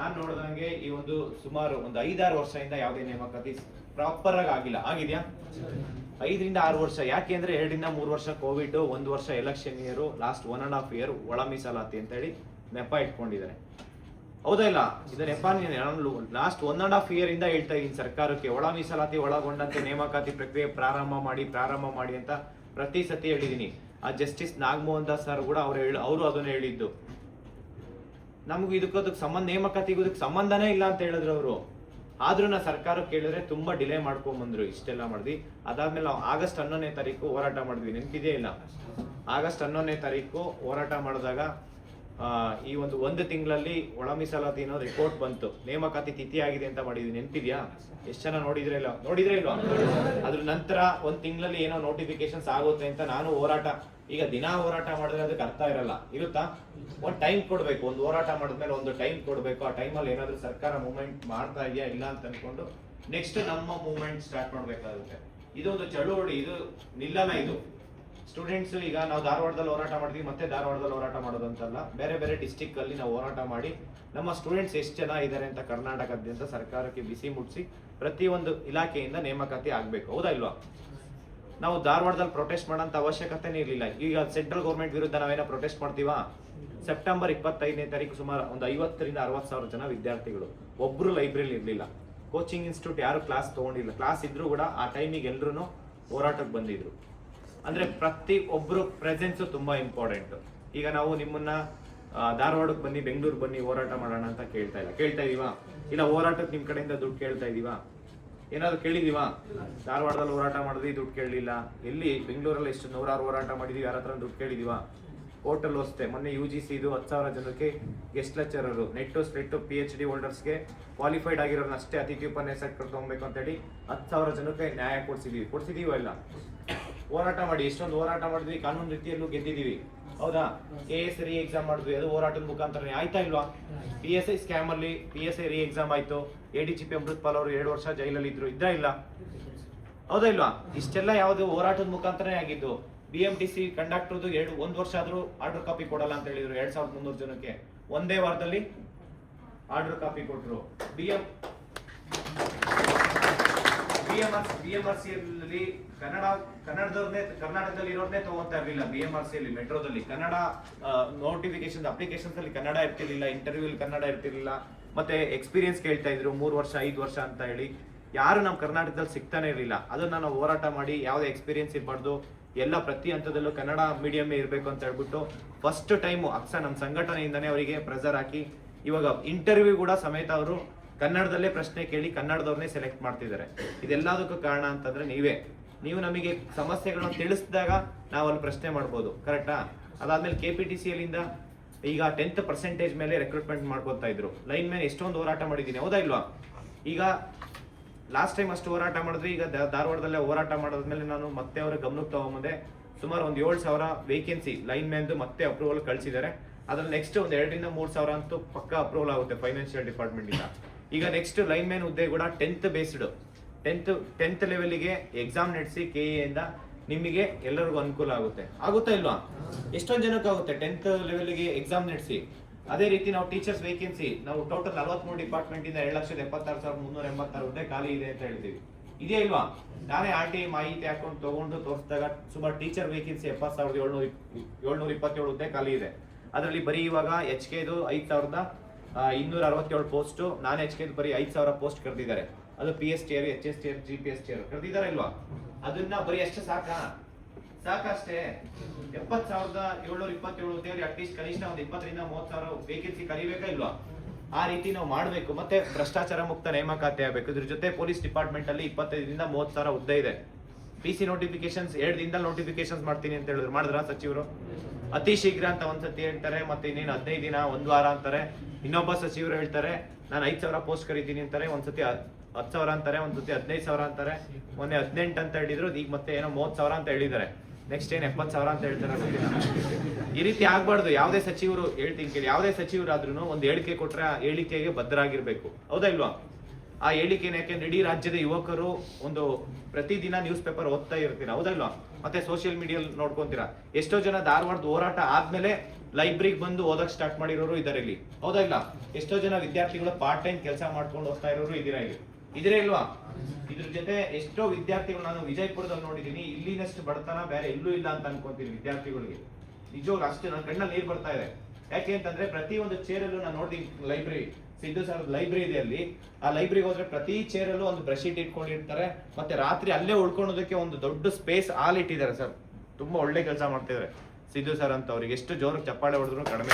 ನಾನ್ ನೋಡಿದಂಗೆ ಈ ಒಂದು ಸುಮಾರು ಒಂದು ಐದಾರು ವರ್ಷದಿಂದ ಯಾವುದೇ ನೇಮಕಾತಿ ಪ್ರಾಪರ್ ಆಗಿ ಆಗಿಲ್ಲ. ಆಗಿದ್ಯಾ? ಐದರಿಂದ ಆರು ವರ್ಷ. ಯಾಕೆ ಅಂದ್ರೆ ಎರಡರಿಂದ ಮೂರು ವರ್ಷ ಕೋವಿಡ್ ಒಂದು ವರ್ಷ election year last one and half year ಒಳ ಮೀಸಲಾತಿ ಅಂತ ಹೇಳಿ ನೆಪ ಇಟ್ಕೊಂಡಿದ್ದಾರೆ. ಹೌದಾ ಇಲ್ಲ? ಇದು ನೆಪ last one and half year ಇಂದ ಹೇಳ್ತಾ ಇದ್ದೀನಿ ಸರ್ಕಾರಕ್ಕೆ. ಒಳ ಮೀಸಲಾತಿ ಒಳಗೊಂಡಂತೆ ನೇಮಕಾತಿ ಪ್ರಕ್ರಿಯೆ ಪ್ರಾರಂಭ ಮಾಡಿ ಪ್ರಾರಂಭ ಮಾಡಿ ಅಂತ ಪ್ರತಿ ಸತಿ ಹೇಳಿದ್ದೀನಿ. ಆ ಜಸ್ಟಿಸ್ ನಾಗಮೋಹನ್ ದಾಸ್ ಸರ್ ಕೂಡ ಅವ್ರು ಹೇಳಿ ಅವರು ಅದನ್ನು ಹೇಳಿದ್ದು. ನಮ್ಗೆ ಇದಕ್ಕೋದಕ್ಕೆ ಸಂಬಂಧ, ನೇಮಕಾತಿಗೂ ಇದಕ್ಕೆ ಸಂಬಂಧನೇ ಇಲ್ಲ ಅಂತ ಹೇಳಿದ್ರು ಅವರು. ಆದ್ರೂ ನಾ ಸರ್ಕಾರ ಕೇಳಿದ್ರೆ ತುಂಬಾ ಡಿಲೇ ಮಾಡ್ಕೊಂಡ್ ಬಂದ್ರು ಇಷ್ಟೆಲ್ಲ ಮಾಡಿದ್ವಿ ಅದಾದ್ಮೇಲೆ ನಾವು ಆಗಸ್ಟ್ ಹನ್ನೊಂದನೇ ತಾರೀಕು ಹೋರಾಟ ಮಾಡಿದ್ವಿ, ನೆನಪಿದೆಯೇ ಇಲ್ಲ? ಆಗಸ್ಟ್ ಹನ್ನೊಂದನೇ ತಾರೀಕು ಹೋರಾಟ ಮಾಡಿದಾಗ ಈ ಒಂದು ಒಂದು ತಿಂಗಳಲ್ಲಿ ಒಳ ಮೀಸಲಾತಿ ಅನ್ನೋ ರಿಪೋರ್ಟ್ ಬಂತು. ನೇಮಕಾತಿ ತಿಥಿ ಆಗಿದೆ ಅಂತ ಮಾಡಿದ್ವಿ, ನೆನಪಿದ್ಯಾ? ಎಷ್ಟು ಜನ ನೋಡಿದ್ರೆ ಇಲ್ಲ ನೋಡಿದ್ರೆ ಇಲ್ವಾ? ಅದ್ರ ನಂತರ ಒಂದ್ ತಿಂಗಳಲ್ಲಿ ಏನೋ ನೋಟಿಫಿಕೇಶನ್ಸ್ ಆಗುತ್ತೆ ಅಂತ ನಾನು ಹೋರಾಟ ಈಗ ದಿನ ಹೋರಾಟ ಮಾಡಿದ್ರೆ ಅದಕ್ಕೆ ಅರ್ಥ ಇರಲ್ಲ. ಇರುತ್ತಾ? ಒಂದು ಟೈಮ್ ಕೊಡಬೇಕು? ಒಂದು ಹೋರಾಟ ಮಾಡಿದ್ಮೇಲೆ ಒಂದು ಟೈಮ್ ಕೊಡಬೇಕು. ಆ ಟೈಮಲ್ಲಿ ಏನಾದರೂ ಸರ್ಕಾರ ಮೂವ್ಮೆಂಟ್ ಮಾಡ್ತಾ ಇದೆಯಾ? ಇಲ್ಲ ಅಂತ ಅನ್ಕೊಂಡು ನೆಕ್ಸ್ಟ್ ನಮ್ಮ ಮೂವ್ಮೆಂಟ್ ಸ್ಟಾರ್ಟ್ ಮಾಡಬೇಕಾಗುತ್ತೆ. ಇದೊಂದು ಚಳುವಳಿ, ಇದು ನಿಲ್ಲನ ಇದು. ಸ್ಟೂಡೆಂಟ್ಸ್ ಈಗ ನಾವು ಧಾರವಾಡದಲ್ಲಿ ಹೋರಾಟ ಮಾಡಿದ್ವಿ, ಮತ್ತೆ ಧಾರವಾಡದಲ್ಲಿ ಹೋರಾಟ ಮಾಡೋದಂತಲ್ಲ. ಬೇರೆ ಬೇರೆ ಡಿಸ್ಟಿಕ್ ಅಲ್ಲಿ ನಾವು ಹೋರಾಟ ಮಾಡಿ ನಮ್ಮ ಸ್ಟೂಡೆಂಟ್ಸ್ ಎಷ್ಟು ಜನ ಇದ್ದಾರೆ ಅಂತ ಕರ್ನಾಟಕದಾದ್ಯಂತ ಸರ್ಕಾರಕ್ಕೆ ಬಿಸಿ ಮುಟ್ಟಿಸಿ ಪ್ರತಿಯೊಂದು ಇಲಾಖೆಯಿಂದ ನೇಮಕಾತಿ ಆಗಬೇಕು. ಹೌದಾ ಇಲ್ವಾ? ನಾವು ಧಾರವಾಡದಲ್ಲಿ ಪ್ರೊಟೆಸ್ಟ್ ಮಾಡೋಂಥ ಅವಶ್ಯಕತೆನೇ ಇರಲಿಲ್ಲ. ಈಗ ಸೆಂಟ್ರಲ್ ಗೌರ್ಮೆಂಟ್ ವಿರುದ್ಧ ನಾವೇನೋ ಪ್ರೊಟೆಸ್ಟ್ ಮಾಡ್ತೀವಾ? ಸೆಪ್ಟೆಂಬರ್ ಇಪ್ಪತ್ತೈದನೇ ತಾರೀಕು ಸುಮಾರು ಒಂದು ಐವತ್ತರಿಂದ ಅರವತ್ತು ಸಾವಿರ ಜನ ವಿದ್ಯಾರ್ಥಿಗಳು. ಒಬ್ಬರು ಲೈಬ್ರರಿಲಿ ಇರಲಿಲ್ಲ. ಕೋಚಿಂಗ್ ಇನ್ಸ್ಟಿಟ್ಯೂಟ್ ಯಾರು ಕ್ಲಾಸ್ ತಗೊಂಡಿಲ್ಲ. ಕ್ಲಾಸ್ ಇದ್ದರೂ ಕೂಡ ಆ ಟೈಮಿಗೆ ಎಲ್ಲರೂ ಹೋರಾಟಕ್ಕೆ ಬಂದಿದ್ರು. ಅಂದರೆ ಪ್ರತಿ ಒಬ್ಬರು ಪ್ರೆಸೆನ್ಸು ತುಂಬ ಇಂಪಾರ್ಟೆಂಟು ಈಗ ನಾವು ನಿಮ್ಮನ್ನ ಧಾರವಾಡಕ್ಕೆ ಬನ್ನಿ ಬೆಂಗಳೂರು ಬನ್ನಿ ಹೋರಾಟ ಮಾಡೋಣ ಅಂತ ಕೇಳ್ತಾ ಇಲ್ಲ. ಕೇಳ್ತಾ ಇದೀವಾ? ಇಲ್ಲ ಹೋರಾಟಕ್ಕೆ ನಿಮ್ಮ ಕಡೆಯಿಂದ ದುಡ್ಡು ಕೇಳ್ತಾ ಇದೀವಾ? ಏನಾದ್ರು ಕೇಳಿದೀವಾ ಧಾರವಾಡದಲ್ಲಿ ಹೋರಾಟ ಮಾಡಿದ್ವಿ, ದುಡ್ಡು ಕೇಳಲಿಲ್ಲ. ಎಲ್ಲಿ? ಬೆಂಗಳೂರಲ್ಲಿ ಎಷ್ಟು ನೂರಾರು ಹೋರಾಟ ಮಾಡಿದ್ವಿ, ಯಾರ ಹತ್ರ ದುಡ್ಡು ಕೇಳಿದೀವಾ ಹೋಟೆಲ್ ಅಷ್ಟೇ ಮೊನ್ನೆ ಯು ಜಿ ಸಿ ಇದು ಹತ್ತು ಸಾವಿರ ಜನಕ್ಕೆ guest lecturer NET SLET P H D ಹೋಲ್ಡರ್ಸ್ಗೆ qualified ಆಗಿರೋರ್ನ ಅಷ್ಟೇ ಅತಿಥಿ ಉಪನ್ಯಾಸ ಕರ್ಕೊಂಡ್ಬೇಕು ಅಂತೇಳಿ ಹತ್ತು ಸಾವಿರ ಜನಕ್ಕೆ ನ್ಯಾಯ ಕೊಡ್ಸಿದೀವಿ. ಕೊಡ್ಸಿದೀವ ಇಲ್ಲ? ಹೋರಾಟ ಮಾಡಿ, ಎಷ್ಟೊಂದು ಹೋರಾಟ ಮಾಡಿದ್ವಿ, ಕಾನೂನು ರೀತಿಯಲ್ಲೂ ಗೆದ್ದಿದೀವಿ ಹೌದಾ? ಕೆ ಎಸ್ ರಿ ಎಕ್ಸಾಮ್ ಮಾಡಿದ್ವಿ. ಅದು ಹೋರಾಟದ ಮುಖಾಂತರನೇ. ಆಯ್ತಾ ಇಲ್ವಾ? ಪಿ ಎಸ್ ಐ ಸ್ಕ್ಯಾಮ್ ಅಲ್ಲಿ P S I re exam ಆಯ್ತು. A D G P Amritpal ಅವರು ಎರಡು ವರ್ಷ ಜೈಲಲ್ಲಿ ಇದ್ರು ಇದ್ದಾ ಇಲ್ಲ? ಹೌದಾ ಇಲ್ವಾ? ಇಷ್ಟೆಲ್ಲ ಯಾವ್ದು ಹೋರಾಟದ ಮುಖಾಂತರನೇ ಆಗಿದ್ದು. ಬಿ ಎಂ ಟಿ ಸಿ ಕಂಡಕ್ಟರ್ದು ಎರಡು, ಒಂದು ವರ್ಷ ಆದ್ರೂ ಆರ್ಡರ್ ಕಾಪಿ ಕೊಡಲ್ಲ ಅಂತ ಹೇಳಿದ್ರು. ಎರಡ್ ಸಾವಿರದ ಮುನ್ನೂರು ಜನಕ್ಕೆ. ಒಂದೇ ವಾರದಲ್ಲಿ ಆರ್ಡರ್ ಕಾಪಿ ಕೊಟ್ಟರು B M B M R B M R C ಅಲ್ಲಿ ಕನ್ನಡ ಕನ್ನಡದವ್ರನ್ನೇ ಕರ್ನಾಟಕದಲ್ಲಿ ಇರೋರ್ನೇ ತಗೋತಾ ಇರಲಿಲ್ಲ ಬಿ ಎಂ ಆರ್ ಸಿ ಅಲ್ಲಿ ಮೆಟ್ರೋದಲ್ಲಿ. ಕನ್ನಡ ನೋಟಿಫಿಕೇಶನ್ ಅಪ್ಲಿಕೇಶನ್ಸ್ ಅಲ್ಲಿ ಕನ್ನಡ ಇರ್ತಿರ್ಲಿಲ್ಲ ಇಂಟರ್ವ್ಯೂ ಕನ್ನಡ ಇರ್ತಿರ್ಲಿಲ್ಲ. ಮತ್ತೆ ಎಕ್ಸ್ಪೀರಿಯನ್ಸ್ ಕೇಳ್ತಾ ಇದ್ರು, ಮೂರು ವರ್ಷ, ಐದು ವರ್ಷ ಅಂತ ಹೇಳಿ. ಯಾರು ನಮ್ಮ ಕರ್ನಾಟಕದಲ್ಲಿ ಸಿಗ್ತಾನೆ ಇರಲಿಲ್ಲ. ಅದನ್ನ ನಾವು ಹೋರಾಟ ಮಾಡಿ, ಯಾವುದೇ ಎಕ್ಸ್ಪೀರಿಯನ್ಸ್ ಇರಬಾರ್ದು, ಎಲ್ಲ ಪ್ರತಿ ಹಂತದಲ್ಲೂ ಕನ್ನಡ ಮೀಡಿಯಂ ಇರಬೇಕು ಅಂತ ಹೇಳ್ಬಿಟ್ಟು ಫಸ್ಟ್ ಟೈಮು ಅಕ್ಸ ನಮ್ಮ ಸಂಘಟನೆಯಿಂದನೇ ಅವರಿಗೆ ಪ್ರೆಸರ್ ಹಾಕಿ, ಇವಾಗ ಇಂಟರ್ವ್ಯೂ ಕೂಡ ಸಮೇತ ಅವರು ಕನ್ನಡದಲ್ಲೇ ಪ್ರಶ್ನೆ ಕೇಳಿ ಕನ್ನಡದವ್ರನ್ನೇ ಸೆಲೆಕ್ಟ್ ಮಾಡ್ತಿದ್ದಾರೆ. ಇದೆಲ್ಲದಕ್ಕೂ ಕಾರಣ ಅಂತಂದ್ರೆ ನೀವೇ. ನೀವು ನಮಗೆ ಸಮಸ್ಯೆಗಳನ್ನ ತಿಳಿಸಿದಾಗ ನಾವು ಪ್ರಶ್ನೆ ಮಾಡ್ಬೋದು ಕರೆಕ್ಟಾ ಅದಾದ್ಮೇಲೆ ಕೆ ಪಿ ಟಿ ಸಿ ಅಲ್ಲಿಂದ ಈಗ ಟೆಂತ್ ಪರ್ಸೆಂಟೇಜ್ ಮೇಲೆ ರೆಕ್ರೂಟ್ಮೆಂಟ್ ಮಾಡ್ಕೊತಾ ಇದ್ರು. ಲೈನ್ ಮ್ಯಾನ್ ಎಷ್ಟೊಂದು ಹೋರಾಟ ಮಾಡಿದ್ದೀನಿ, ಹೌದಾ ಇಲ್ವಾ? ಈಗ ಲಾಸ್ಟ್ ಟೈಮ್ ಅಷ್ಟು ಹೋರಾಟ ಮಾಡಿದ್ರೆ ಈಗ ಧಾರವಾಡದಲ್ಲೇ ಹೋರಾಟ ಮಾಡಿದ್ಮೇಲೆ ನಾನು ಮತ್ತೆ ಅವರ ಗಮನಕ್ಕೆ ತಗೊಂಬಂದೆ ಸುಮಾರು ಒಂದು ಏಳು ಸಾವಿರ ವೇಕೆನ್ಸಿ ಲೈನ್ ಮ್ಯಾನ್ದು ಮತ್ತೆ ಅಪ್ರೂವಲ್ ಕಳಿಸಿದ್ದಾರೆ. ಅದ್ರಲ್ಲಿ ನೆಕ್ಸ್ಟ್ ಒಂದು ಎರಡರಿಂದ ಮೂರು ಸಾವಿರ ಅಂತೂ ಪಕ್ಕ ಅಪ್ರೂವಲ್ ಆಗುತ್ತೆ ಫೈನಾನ್ಷಿಯಲ್ ಡಿಪಾರ್ಟ್ಮೆಂಟ್ ಇಂದ. ಈಗ ನೆಕ್ಸ್ಟ್ ಲೈನ್ ಮ್ಯಾನ್ ಹುದ್ದೆ ಕೂಡ ಟೆಂತ್ ಬೇಸ್ಡ್ ಟೆಂತ್ ಟೆಂತ್ ಲೆವೆಲ್ಗೆ ಎಕ್ಸಾಮ್ ನಡೆಸಿ ಕೆ ಇಂದ ನಿಮಗೆ ಎಲ್ಲರಿಗೂ ಅನುಕೂಲ ಆಗುತ್ತೆ. ಆಗುತ್ತಾ ಇಲ್ವಾ? ಎಷ್ಟೊಂದು ಜನಕ್ಕೆ ಆಗುತ್ತೆ? ಟೆಂತ್ ಲೆವೆಲ್ಗೆ ಎಕ್ಸಾಮ್ ನಡೆಸಿ. ಅದೇ ರೀತಿ ನಾವು ಟೀಚರ್ಸ್ ವೇಕೆನ್ಸಿ ನಾವು ಟೋಟಲ್ ನಲವತ್ಮೂರು ಡಿಪಾರ್ಟ್ಮೆಂಟ್ ಇಂದ ಎರಡು ಲಕ್ಷದ ಎಪ್ಪತ್ತಾರು ಸಾವಿರದ ಮುನ್ನೂರ ಎಂಬತ್ತಾರು ಹುದ್ದೆ ಖಾಲಿ ಇದೆ ಅಂತ ಹೇಳ್ತೀವಿ. ಇದೆಯಾ ಇಲ್ವಾ? ನಾನೇ ಆರ್ ಟಿ ಮಾಹಿತಿ ಹಾಕೊಂಡು ತಗೊಂಡು ತೋರಿಸಿದಾಗ ಸುಮಾರು ಟೀಚರ್ ವೇಕೆನ್ಸಿ ಎಪ್ಪತ್ತು ಸಾವಿರದ ಏಳ್ನೂರ ಏಳ್ನೂರ ಇಪ್ಪತ್ತೇಳು ಹುದ್ದೆ ಖಾಲಿ ಇದೆ. ಅದರಲ್ಲಿ ಬರೀ ಇವಾಗ ಎಚ್ ಕೆದು ಐದು ಸಾವಿರದ ಇನ್ನೂರ ಅರವತ್ತೇಳು ಪೋಸ್ಟ್ ನಾನ್ ಎಚ್ ಕೆ ಬರೀ ಐದು ಸಾವಿರ ಪೋಸ್ಟ್ ಕರೆದಿದ್ದಾರೆ. ಅದು P S T R H S T R G P S T R ಕರೆದಿದ್ದಾರೆ ಇಲ್ವಾ? ಅದನ್ನ ಬರೀ ಎಷ್ಟು ಸಾಕಾ? ಸಾಕಷ್ಟೇ? ಎಪ್ಪತ್ ಸಾವಿರದ ಏಳ್ನೂರ ಇಪ್ಪತ್ತೇಳು ಹುದ್ದೆಯಲ್ಲಿ ಅಟ್ಲೀಸ್ಟ್ ಕನಿಷ್ಠ ಒಂದು ಇಪ್ಪತ್ತರಿಂದ ಮೂವತ್ತು ಸಾವಿರ ವೇಕೆನ್ಸಿ ಕರಿಬೇಕಾ ಇಲ್ವಾ? ಆ ರೀತಿ ನಾವು ಮಾಡಬೇಕು. ಮತ್ತೆ ಭ್ರಷ್ಟಾಚಾರ ಮುಕ್ತ ನೇಮಕಾತಿ ಆಗಬೇಕು. ಇದ್ರ ಜೊತೆ ಪೊಲೀಸ್ ಡಿಪಾರ್ಟ್ಮೆಂಟ್ ಅಲ್ಲಿ ಇಪ್ಪತ್ತೈದರಿಂದ ಮೂವತ್ತು ಸಾವಿರ ಹುದ್ದೆ ಇದೆ. ಪಿ ಸಿ ನೋಟಿಫಿಕೇಶನ್ಸ್ ಎರಡು ದಿನದಲ್ಲಿ ನೋಟಿಫಿಕೇಶನ್ಸ್ ಮಾಡ್ತೀನಿ ಅಂತ ಹೇಳಿದ್ರು. ಮಾಡಿದ್ರ ಸಚಿವರು? ಅತಿ ಶೀಘ್ರ ಅಂತ ಒಂದ್ಸತಿ ಹೇಳ್ತಾರೆ, ಮತ್ತೆ ಇನ್ನೇನು ಹದಿನೈದು ದಿನ, ಒಂದ್ ವಾರ ಅಂತಾರೆ. ಇನ್ನೊಬ್ಬ ಸಚಿವರು ಹೇಳ್ತಾರೆ, ನಾನು ಐದ್ ಸಾವಿರ ಪೋಸ್ಟ್ ಕರಿತೀನಿ ಅಂತಾರೆ ಒಂದ್ಸತಿ ಹತ್ ಹತ್ತು ಸಾವಿರ ಅಂತಾರೆ ಒಂದ್ಸತಿ ಹದಿನೈದು ಸಾವಿರ ಅಂತಾರೆ. ಮೊನ್ನೆ ಹದಿನೆಂಟು ಅಂತ ಹೇಳಿದ್ರು, ಈಗ ಮತ್ತೆ ಏನೋ ಮೂವತ್ತು ಸಾವಿರ ಅಂತ ಹೇಳಿದ್ದಾರೆ. ನೆಕ್ಸ್ಟ್ ಏನ್ ಎಪ್ಪತ್ತು ಸಾವಿರ ಅಂತ ಹೇಳ್ತಾರೆ ಈ ರೀತಿ ಆಗ್ಬಾರ್ದು. ಯಾವುದೇ ಸಚಿವರು, ಹೇಳ್ತೀನಿ ಕೇಳಿ, ಯಾವುದೇ ಸಚಿವರಾದ್ರೂ ಒಂದು ಹೇಳಿಕೆ ಕೊಟ್ರೆ ಆ ಹೇಳಿಕೆಗೆ ಬದ್ಧರಾಗಿರ್ಬೇಕು. ಹೌದಾ ಇಲ್ವಾ? ಆ ಹೇಳಿಕೆನ ಯಾಕೆಂದ್ರೆ ಇಡೀ ರಾಜ್ಯದ ಯುವಕರು ಒಂದು ಪ್ರತಿದಿನ ನ್ಯೂಸ್ ಪೇಪರ್ ಓದ್ತಾ ಇರ್ತೀರಾ. ಹೌದಾ ಇಲ್ವಾ? ಮತ್ತೆ ಸೋಷಿಯಲ್ ಮೀಡಿಯಾ ನೋಡ್ಕೊಂತೀರಾ? ಎಷ್ಟೋ ಜನ ಧಾರವಾಡದ ಹೋರಾಟ ಆದ್ಮೇಲೆ ಲೈಬ್ರರಿಗೆ ಬಂದು ಓದಕ್ ಸ್ಟಾರ್ಟ್ ಮಾಡಿರೋರು ಇದಾರೆ ಇಲ್ಲಿ ಹೌದಾ ಇಲ್ಲ? ಎಷ್ಟೋ ಜನ ವಿದ್ಯಾರ್ಥಿಗಳು ಪಾರ್ಟ್ ಟೈಮ್ ಕೆಲಸ ಮಾಡ್ಕೊಂಡು ಹೋಗ್ತಾ ಇರೋರು ಇದೀರಾ ಇಲ್ಲಿ? ಇದ್ರೆ ಇಲ್ವಾ? ಇದ್ರ ಜೊತೆ ಎಷ್ಟೋ ವಿದ್ಯಾರ್ಥಿಗಳು ನಾನು ವಿಜಯಪುರದಲ್ಲಿ ನೋಡಿದೀನಿ ಇಲ್ಲಿನಷ್ಟು ಬಡತನ ಬೇರೆ ಎಲ್ಲೂ ಇಲ್ಲ ಅಂತ ಅನ್ಕೊಂತೀನಿ ವಿದ್ಯಾರ್ಥಿಗಳಿಗೆ. ನಿಜವಾಗ ಅಷ್ಟು ನನ್ನ ಕಣ್ಣಲ್ಲಿ ನೀರು ಬರ್ತಾ ಇದೆ. ಯಾಕೆ ಅಂತಂದ್ರೆ ಪ್ರತಿ ಒಂದು ಚೇರಲ್ಲೂ ನಾನು ನೋಡಿದೀನಿ ಲೈಬ್ರರಿ ಸಿದ್ದು ಸರ್ ಲೈಬ್ರರಿ ಇದೆ ಅಲ್ಲಿ. ಆ ಲೈಬ್ರರಿಗೆ ಹೋದ್ರೆ ಪ್ರತಿ ಚೇರಲ್ಲೂ ಒಂದು ಬ್ರಷ್ ಶೀಟ್ ಇಟ್ಕೊಂಡಿರ್ತಾರೆ. ಮತ್ತೆ ರಾತ್ರಿ ಅಲ್ಲೇ ಉಳ್ಕೊಳೋದಕ್ಕೆ ಒಂದು ದೊಡ್ಡ ಸ್ಪೇಸ್ ಹಾಲ್ ಇಟ್ಟಿದ್ದಾರೆ ಸರ್ ತುಂಬಾ ಒಳ್ಳೆ ಕೆಲಸ ಮಾಡ್ತಿದ್ದಾರೆ ಸಿದ್ದು ಸರ್ ಅಂತ ಅವ್ರಿಗೆ. ಎಷ್ಟು ಜೋರು ಚಪ್ಪಾಳೆ ಹೊಡೆದ್ರು ಕಡಿಮೆ.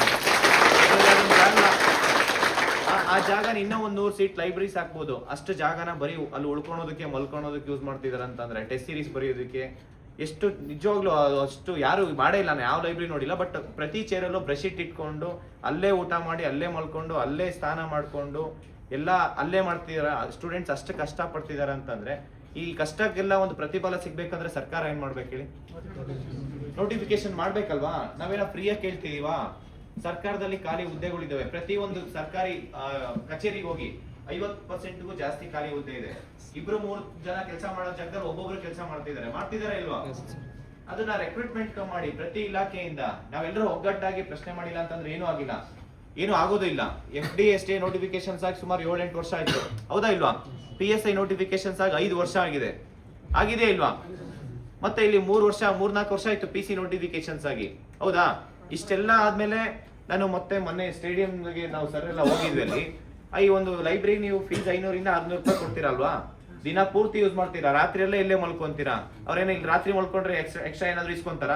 ಆ- ಆ ಜಾಗ ಇನ್ನೂ ಒಂದು ನೂರು ಸೀಟ್ ಲೈಬ್ರರೀಸ್ ಹಾಕ್ಬೋದು. ಅಷ್ಟು ಜಾಗನ ಬರೀ ಅಲ್ಲಿ ಉಳ್ಕೊಳೋದಕ್ಕೆ ಮಲ್ಕೊಳೋದಕ್ಕೆ ಯೂಸ್ ಮಾಡ್ತಿದ್ದಾರೆ ಅಂತಂದ್ರೆ. ಟೆಸ್ಟ್ ಸೀರೀಸ್ ಬರೆಯೋದಕ್ಕೆ ಎಷ್ಟು ನಿಜವಾಗ್ಲೂ ಅಷ್ಟು ಯಾರು ಮಾಡೇ ಇಲ್ಲ ನಾನು ಯಾವ ಲೈಬ್ರರಿ ನೋಡಿಲ್ಲ ಬಟ್ ಪ್ರತಿ ಚೇರಲ್ಲೂ ಬ್ರಷ್ ಇಟ್ ಇಟ್ಕೊಂಡು, ಅಲ್ಲೇ ಊಟ ಮಾಡಿ, ಅಲ್ಲೇ ಮಲ್ಕೊಂಡು, ಅಲ್ಲೇ ಸ್ನಾನ ಮಾಡಿಕೊಂಡು, ಎಲ್ಲ ಅಲ್ಲೇ ಮಾಡ್ತಿದಾರ ಸ್ಟೂಡೆಂಟ್ಸ್ ಅಷ್ಟು ಕಷ್ಟ ಪಡ್ತಿದಾರ ಅಂತಂದ್ರೆ, ಈ ಕಷ್ಟಕ್ಕೆಲ್ಲ ಒಂದು ಪ್ರತಿಫಲ ಸಿಗ್ಬೇಕಂದ್ರೆ ಸರ್ಕಾರ ಏನ್ ಮಾಡ್ಬೇಕು ಹೇಳಿ? ನೋಟಿಫಿಕೇಶನ್ ಮಾಡ್ಬೇಕಲ್ವಾ? ನಾವೇನ ಫ್ರೀಯಾಗಿ ಕೇಳ್ತಿದೀವಾ? ಸರ್ಕಾರದಲ್ಲಿ ಖಾಲಿ ಹುದ್ದೆಗಳಿದ್ದಾವೆ. ಪ್ರತಿ ಒಂದು ಸರ್ಕಾರಿ ಕಚೇರಿಗೆ ಹೋಗಿ ಐವತ್ ಪರ್ಸೆಂಟ್ಗೂ ಜಾಸ್ತಿ ಖಾಲಿ ಹುದ್ದೆ ಇದೆ. ಇಬ್ರು ಮೂರು ಜನ ಕೆಲಸ ಮಾಡೋ ಜಾಗದಲ್ಲಿ ಒಬ್ಬೊಬ್ರು ಕೆಲಸ ಮಾಡ್ತಿದ್ದಾರೆ. ಮಾಡ್ತಿದಾರೆ ಇಲ್ವಾ? ಅದನ್ನ ರೆಕ್ರೂಟ್ಮೆಂಟ್ ಮಾಡಿ ಪ್ರತಿ ಇಲಾಖೆಯಿಂದ ನಾವೆಲ್ಲರೂ ಒಗ್ಗಟ್ಟಾಗಿ ಪ್ರಶ್ನೆ ಮಾಡಿಲ್ಲ ಅಂತಂದ್ರೆ ಏನೂ ಆಗಿಲ್ಲ. ಏನು ಆಗೋದಿಲ್ಲ ಇಲ್ಲ. F D S T notifications ಆಗಿ ಸುಮಾರು ಏಳೆಂಟು ವರ್ಷ ಆಯ್ತು. ಹೌದಾ ಇಲ್ವಾ? ಪಿ ಎಸ್ ಐ ನೋಟಿಫಿಕೇಶನ್ಸ್ ಆಗಿ ಐದು ವರ್ಷ ಆಗಿದೆ. ಆಗಿದೆ ಇಲ್ವಾ? ಮತ್ತೆ ಇಲ್ಲಿ ಮೂರು ವರ್ಷ ಮೂರ್ನಾಲ್ಕು ವರ್ಷ ಆಯ್ತು ಪಿ ಸಿ ನೋಟಿಫಿಕೇಶನ್ಸ್ ಆಗಿ. ಹೌದಾ? ಇಷ್ಟೆಲ್ಲ ಆದ್ಮೇಲೆ ನಾನು ಮತ್ತೆ ಮೊನ್ನೆ ಸ್ಟೇಡಿಯಂಗೆ ನಾವು ಸರ್ ಎಲ್ಲ ಹೋಗಿದ್ವಿ ಅಲ್ಲಿ. ಈ ಒಂದು ಲೈಬ್ರರಿ ನೀವು ಫೀಸ್ ಐನೂರಿಂದ ಆರ್ನೂರು ರೂಪಾಯಿ ಕೊಡ್ತೀರಲ್ವಾ? ದಿನ ಪೂರ್ತಿ ಯೂಸ್ ಮಾಡ್ತೀರಾ? ರಾತ್ರಿ ಎಲ್ಲ ಇಲ್ಲೇ ಮಲ್ಕೊಂತೀರಾ? ಅವ್ರೇನ ಇಲ್ಲಿ ರಾತ್ರಿ ಮಲ್ಕೊಂಡ್ರೆ ಎಕ್ಸ್ಟ್ರಾ ಏನಾದ್ರು ಇಸ್ಕೊಂತಾರ?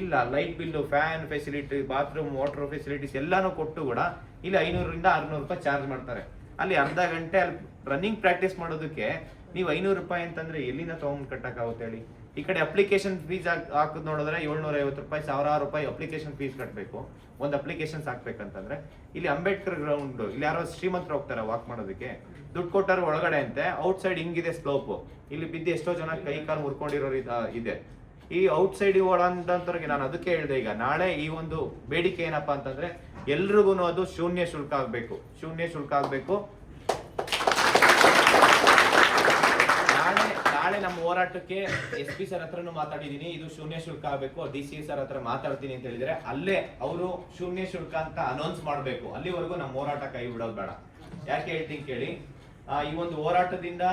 ಇಲ್ಲ light bill fan facility bathroom water facilities ಎಲ್ಲಾನು ಕೊಟ್ಟು ಕೂಡ ಇಲ್ಲಿ ಐನೂರರಿಂದ ಆರ್ನೂರು ರೂಪಾಯಿ ಚಾರ್ಜ್ ಮಾಡ್ತಾರೆ. ಅಲ್ಲಿ ಅರ್ಧ ಗಂಟೆ ಅಲ್ಲಿ ರನ್ನಿಂಗ್ ಪ್ರಾಕ್ಟೀಸ್ ಮಾಡೋದಕ್ಕೆ ನೀವು ಐನೂರು ರೂಪಾಯಿ ಅಂತಂದ್ರೆ ಎಲ್ಲಿಂದ ತಗೊಂಡ್ ಕಟ್ಟಕ್ಕಾಗುತ್ತೆ ಹೇಳಿ? ಈ ಕಡೆ ಅಪ್ಲಿಕೇಶನ್ ಫೀಸ್ ಹಾಕುದು ನೋಡಿದ್ರೆ ಏಳ್ನೂರ ಐವತ್ತು ರೂಪಾಯಿ, ಸಾವಿರಾರು ರೂಪಾಯಿ ಅಪ್ಲಿಕೇಶನ್ ಫೀಸ್ ಕಟ್ಟಬೇಕು ಒಂದು ಅಪ್ಲಿಕೇಶನ್ಸ್ ಹಾಕ್ಬೇಕಂತಂದ್ರೆ, ಇಲ್ಲಿ ಅಂಬೇಡ್ಕರ್ ಗ್ರೌಂಡ್ ಇಲ್ಲಿ ಯಾರೋ ಶ್ರೀಮಂತರು ಹೋಗ್ತಾರೆ ವಾಕ್ ಮಾಡೋದಕ್ಕೆ. ದುಡ್ಡು ಕೊಟ್ಟರು ಒಳಗಡೆ ಅಂತೆ ಔಟ್ ಸೈಡ್ ಹಿಂಗಿದೆ ಸ್ಲೋಪ್ ಇಲ್ಲಿ ಬಿದ್ದು ಎಷ್ಟೋ ಜನ ಕೈ ಕಾಲು ಮುರ್ಕೊಂಡಿರೋರು ಇದೆ ಈ ಔಟ್ ಸೈಡ್ ಒಳಂತವ್ರಿಗೆ ನಾನು ಅದಕ್ಕೆ ಹೇಳಿದೆ ಈಗ, ನಾಳೆ ಈ ಒಂದು ಬೇಡಿಕೆ ಏನಪ್ಪಾ ಅಂತಂದ್ರೆ ಎಲ್ರಿಗೂ ಅದು ಶೂನ್ಯ ಶುಲ್ಕ ಆಗಬೇಕು. ಶೂನ್ಯ ಶುಲ್ಕ ಆಗ್ಬೇಕು. ನಾಳೆ ನಮ್ಮ ಹೋರಾಟಕ್ಕೆ ಎಸ್ ಪಿ ಸರ್ ಹತ್ರನು ಮಾತಾಡಿದೀನಿ ಇದು ಶೂನ್ಯ ಶುಲ್ಕ ಆಗಬೇಕು. ಡಿ ಸಿ ಸರ್ ಹತ್ರ ಮಾತಾಡ್ತೀನಿ ಅಂತ ಹೇಳಿದ್ರೆ ಅಲ್ಲೇ ಅವರು ಶೂನ್ಯ ಶುಲ್ಕ ಅಂತ ಅನೌನ್ಸ್ ಮಾಡಬೇಕು. ಅಲ್ಲಿವರೆಗೂ ನಮ್ಮ ಹೋರಾಟ ಕೈ ಬಿಡೋದು ಬೇಡ. ಯಾಕೆ ಹೇಳ್ತೀನಿ ಕೇಳಿ? ಈ ಒಂದು ಹೋರಾಟದಿಂದ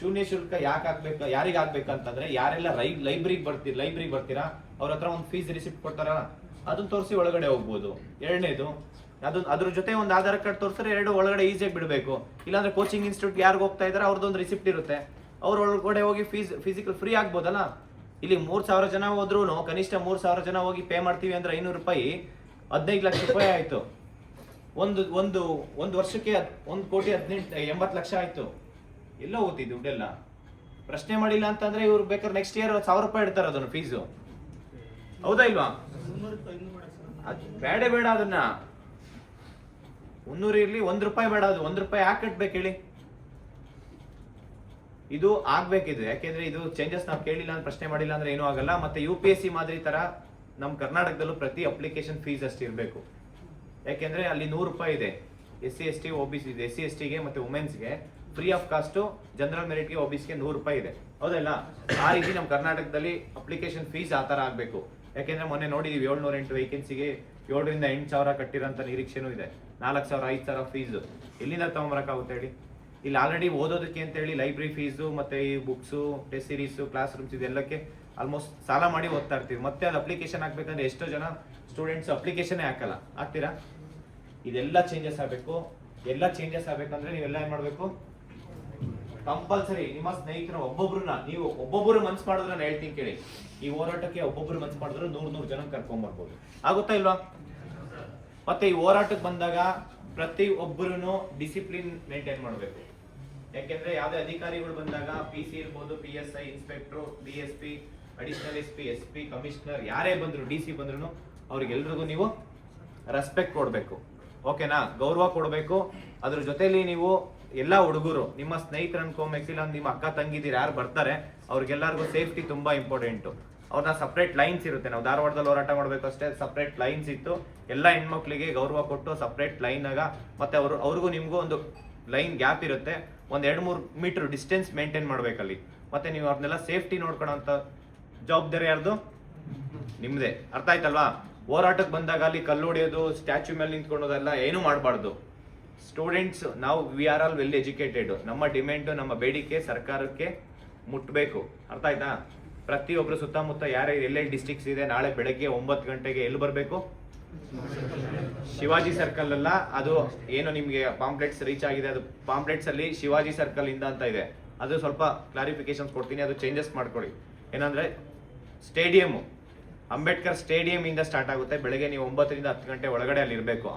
ಶೂನ್ಯ ಶುಲ್ಕ ಯಾಕೆ ಆಗ್ಬೇಕು, ಯಾರಿಗೆ ಆಗ್ಬೇಕಂತಂದ್ರೆ ಯಾರೆಲ್ಲ ರೈ ಲೈಬ್ರಿಗೆ ಬರ್ತೀರಿ ಲೈಬ್ರಿಗೆ ಬರ್ತೀರಾ? ಅವ್ರ ಹತ್ರ ಒಂದು ಫೀಸ್ ರಿಸಿಪ್ಟ್ ಕೊಡ್ತಾರ? ಅದನ್ನ ತೋರಿಸಿ ಒಳಗಡೆ ಹೋಗ್ಬೋದು. ಎರಡನೇದು ಅದು ಅದ್ರ ಜೊತೆ ಒಂದು ಆಧಾರ್ ಕಾರ್ಡ್ ತೋರಿಸಿದ್ರೆ ಎರಡು ಒಳಗಡೆ ಈಸಿಯಾಗಿ ಬಿಡಬೇಕು. ಇಲ್ಲಾಂದ್ರೆ ಕೋಚಿಂಗ್ ಇನ್ಸ್ಟಿಟ್ಯೂಟ್ ಯಾರಿಗೆ ಹೋಗ್ತಾ ಇದಾರೆ ಅವ್ರದ್ದೊಂದು ರಿಸಿಪ್ಟ್ ಇರುತ್ತೆ. ಅವ್ರ ಒಳಗಡೆ ಹೋಗಿ ಫೀಸ್ ಫಿಸಿಕಲ್ ಫ್ರೀ ಆಗ್ಬೋದಲ್ಲ? ಇಲ್ಲಿ ಮೂರ್ ಸಾವಿರ ಜನ ಹೋದ್ರೂ ಕನಿಷ್ಠ ಮೂರ್ ಸಾವಿರ ಜನ ಹೋಗಿ ಪೇ ಮಾಡ್ತೀವಿ ಅಂದ್ರೆ ಐನೂರು ರೂಪಾಯಿ, ಹದಿನೈದು ಲಕ್ಷ ರೂಪಾಯಿ ಆಯ್ತು. ಒಂದು ಒಂದು ಒಂದು ವರ್ಷಕ್ಕೆ ಒಂದು ಕೋಟಿ ಹದಿನೆಂಟು, ಎಂಬತ್ತು ಲಕ್ಷ ಆಯ್ತು. ಎಲ್ಲ ಹೋಗ್ತಿ ದುಡ್ಡೆಲ್ಲ. ಪ್ರಶ್ನೆ ಮಾಡಿಲ್ಲ ಅಂತಂದ್ರೆ ಇವ್ರು ಬೇಕಾದ್ರೆ ನೆಕ್ಸ್ಟ್ ಇಯರ್ ಸಾವಿರ ರೂಪಾಯಿ ಇಡ್ತಾರೆ ಅದನ್ನು ಫೀಸು ಹೌದಾ ಇಲ್ವಾ? ಬೇಡ ಬೇಡ ಅದನ್ನ. ಮುನ್ನೂರು ಇರಲಿ, ಒಂದು ರೂಪಾಯಿ ಬೇಡ ಅದು, ಒಂದು ರೂಪಾಯಿ ಯಾಕೆ ಕಟ್ಬೇಕು ಹೇಳಿ? ಇದು ಆಗ್ಬೇಕಿದು. ಯಾಕೆಂದ್ರೆ ಇದು ಚೇಂಜಸ್ ನಾವು ಕೇಳಿಲ್ಲ ಅಂತ ಪ್ರಶ್ನೆ ಮಾಡಿಲ್ಲ ಅಂದ್ರೆ ಏನೂ ಆಗಲ್ಲ. ಮತ್ತೆ ಯು ಪಿ ಎಸ್ ಸಿ ಮಾದರಿ ತರ ನಮ್ಮ ಕರ್ನಾಟಕದಲ್ಲೂ ಪ್ರತಿ ಅಪ್ಲಿಕೇಶನ್ ಫೀಸ್ ಅಷ್ಟು ಇರಬೇಕು. ಯಾಕೆಂದ್ರೆ ಅಲ್ಲಿ ನೂರು ರೂಪಾಯಿ ಇದೆ. S C S T O B C S C S ಟಿಗೆ ಮತ್ತೆ ವುಮೆನ್ಸ್ಗೆ ಫ್ರೀ ಆಫ್ ಕಾಸ್ಟು ಜನರಲ್ ಮೆರಿಟ್ಗೆ ಒ ಬಿ ಸಿಗೆ ನೂರು ರೂಪಾಯಿ ಇದೆ. ಹೌದಲ್ಲ? ಆ ರೀತಿ ನಮ್ಮ ಕರ್ನಾಟಕದಲ್ಲಿ ಅಪ್ಲಿಕೇಶನ್ ಫೀಸ್ ಆ ಥರ ಆಗಬೇಕು. ಯಾಕೆಂದ್ರೆ ಮೊನ್ನೆ ನೋಡಿದೀವಿ ಏಳ್ನೂರ ಎಂಟು ವೇಕೆನ್ಸಿಗೆ ಏಳರಿಂದ ಎಂಟು ಸಾವಿರ ಕಟ್ಟಿರೋಂಥ ನಿರೀಕ್ಷೆನೂ ಇದೆ. ನಾಲ್ಕು ಸಾವಿರ, ಐದು ಸಾವಿರ ಫೀಸು ಎಲ್ಲಿಂದ ತಗೊಂಬರಕ್ಕಾಗುತ್ತೆ ಹೇಳಿ? ಇಲ್ಲಿ ಆಲ್ರೆಡಿ ಓದೋದಕ್ಕೆ ಅಂತ ಹೇಳಿ ಲೈಬ್ರರಿ ಫೀಸು ಮತ್ತೆ ಈ books test series classrooms ಇದೆಲ್ಲಕ್ಕೆ ಆಲ್ಮೋಸ್ಟ್ ಸಾಲ ಮಾಡಿ ಓದ್ತಾ ಇರ್ತೀವಿ. ಮತ್ತೆ ಅದು ಅಪ್ಲಿಕೇಶನ್ ಹಾಕ್ಬೇಕಂದ್ರೆ ಎಷ್ಟೋ ಜನ ಸ್ಟೂಡೆಂಟ್ಸ್ ಅಪ್ಲಿಕೇಶನ್ ಹಾಕಲ್ಲ. ಹಾಕ್ತೀರಾ ಇದೆಲ್ಲ ಚೇಂಜಸ್ ಆಗಬೇಕು. ಎಲ್ಲ ಚೇಂಜಸ್ ಆಗಬೇಕಂದ್ರೆ ನೀವೆಲ್ಲ ಏನು ಮಾಡಬೇಕು? ಕಂಪಲ್ಸರಿ ನಿಮ್ಮ ಸ್ನೇಹಿತರ ಒಬ್ಬೊಬ್ಬರನ್ನ ನೀವು ಒಬ್ಬೊಬ್ಬರು ಮನ್ಸ್ ಮಾಡಿದ್ರೆ ನಾನು ಹೇಳ್ತೀನಿ ಕೇಳಿ. ಈ ಹೋರಾಟಕ್ಕೆ ಒಬ್ಬೊಬ್ರು ಮನ್ಸ್ ಮಾಡಿದ್ರೆ ನೂರು ನೂರು ಜನ ಕರ್ಕೊಂಡ್ ಬರ್ಬೋದು. ಆಗುತ್ತಾ ಇಲ್ವಾ? ಮತ್ತೆ ಈ ಹೋರಾಟಕ್ಕೆ ಬಂದಾಗ ಪ್ರತಿ ಒಬ್ಬರೂ ಡಿಸಿಪ್ಲಿನ್ ಮೇಂಟೈನ್ ಮಾಡಬೇಕು. ಯಾಕೆಂದ್ರೆ ಯಾವುದೇ ಅಧಿಕಾರಿಗಳು ಬಂದಾಗ ಪಿ ಸಿ ಇರ್ಬೋದು P S I inspector D S P additional S P S P commissioner ಯಾರೇ ಬಂದ್ರು ಡಿ ಸಿ ಬಂದ್ರು ಅವ್ರಿಗೆಲ್ರಿಗೂ ನೀವು ರೆಸ್ಪೆಕ್ಟ್ ಕೊಡಬೇಕು. ಓಕೆನಾ ಗೌರವ ಕೊಡಬೇಕು. ಅದ್ರ ಜೊತೆಲಿ ನೀವು ಎಲ್ಲ ಹುಡುಗರು, ನಿಮ್ಮ ಸ್ನೇಹಿತರು ಅನ್ಕೊಂಬೇಕು ಇಲ್ಲ ನಿಮ್ಮ ಅಕ್ಕ ತಂಗಿದಿರು ಯಾರು ಬರ್ತಾರೆ, ಅವ್ರಿಗೆಲ್ಲರಿಗೂ ಸೇಫ್ಟಿ ತುಂಬಾ ಇಂಪಾರ್ಟೆಂಟು ಅವ್ರನ್ನ ಸಪ್ರೇಟ್ ಲೈನ್ಸ್ ಇರುತ್ತೆ. ನಾವು ಧಾರವಾಡದಲ್ಲಿ ಹೋರಾಟ ಮಾಡಬೇಕು ಅಷ್ಟೇ ಸಪ್ರೇಟ್ ಲೈನ್ಸ್ ಇತ್ತು. ಎಲ್ಲ ಹೆಣ್ಮಕ್ಳಿಗೆ ಗೌರವ ಕೊಟ್ಟು ಸಪ್ರೇಟ್ ಲೈನ್ ಆಗ ಮತ್ತೆ ಅವರು, ಅವ್ರಿಗೂ ನಿಮಗೂ ಒಂದು ಲೈನ್ ಗ್ಯಾಪ್ ಇರುತ್ತೆ. ಒಂದ್ ಎರಡು ಮೂರು ಮೀಟರ್ ಡಿಸ್ಟೆನ್ಸ್ ಮೇಂಟೈನ್ ಮಾಡ್ಬೇಕಲ್ಲಿ. ಮತ್ತೆ ನೀವು ಅವ್ರನ್ನೆಲ್ಲ ಸೇಫ್ಟಿ ನೋಡ್ಕೊಳೋಂಥ ಜವಾಬ್ದಾರಿ ಯಾರ್ದು? ನಿಮ್ದೇ. ಅರ್ಥ ಆಯ್ತಲ್ವಾ? ಹೋರಾಟಕ್ಕೆ ಬಂದಾಗ ಅಲ್ಲಿ ಕಲ್ಲು ಹೊಡೆಯೋದು ಸ್ಟ್ಯಾಚ್ಯೂ ಮೇಲೆ ನಿಂತ್ಕೊಳ್ಳೋದೆಲ್ಲ ಏನು ಮಾಡಬಾರ್ದು. ಸ್ಟೂಡೆಂಟ್ಸ್ ನಾವು we are all well educated ನಮ್ಮ ಡಿಮ್ಯಾಂಡು ನಮ್ಮ ಬೇಡಿಕೆ ಸರ್ಕಾರಕ್ಕೆ ಮುಟ್ಟಬೇಕು ಅರ್ಥ ಆಯ್ತಾ? ಪ್ರತಿಯೊಬ್ಬರು ಸುತ್ತಮುತ್ತ ಯಾರೇ ಎಲ್ಲೆಲ್ಲಿ ಡಿಸ್ಟಿಕ್ಸ್ ಇದೆ, ನಾಳೆ ಬೆಳಗ್ಗೆ ಒಂಬತ್ತು ಗಂಟೆಗೆ ಎಲ್ಲಿ ಬರಬೇಕು? ಶಿವಾಜಿ ಸರ್ಕಲ್ ಅಲ್ಲ, ಅದು ಏನು ನಿಮಗೆ ಪಾಂಪ್ಲೆಟ್ಸ್ ರೀಚ್ ಆಗಿದೆ, ಅದು ಪಾಂಪ್ಲೆಟ್ಸ್ ಅಲ್ಲಿ ಶಿವಾಜಿ ಸರ್ಕಲ್ ಇಂದ ಅಂತ ಇದೆ. ಅದು ಸ್ವಲ್ಪ ಕ್ಲಾರಿಫಿಕೇಶನ್ಸ್ ಕೊಡ್ತೀನಿ, ಅದು ಚೇಂಜಸ್ ಮಾಡ್ಕೊಳ್ಳಿ. ಏನಂದ್ರೆ ಸ್ಟೇಡಿಯಂ ಅಂಬೇಡ್ಕರ್ ಸ್ಟೇಡಿಯಂ ಇಂದ ಸ್ಟಾರ್ಟ್ ಆಗುತ್ತೆ, ಬೆಳಗ್ಗೆ ನೀವು ಒಂಬತ್ತರಿಂದ ಹತ್ತು ಗಂಟೆ ಒಳಗಡೆ ಅಲ್ಲಿ ಇರಬೇಕು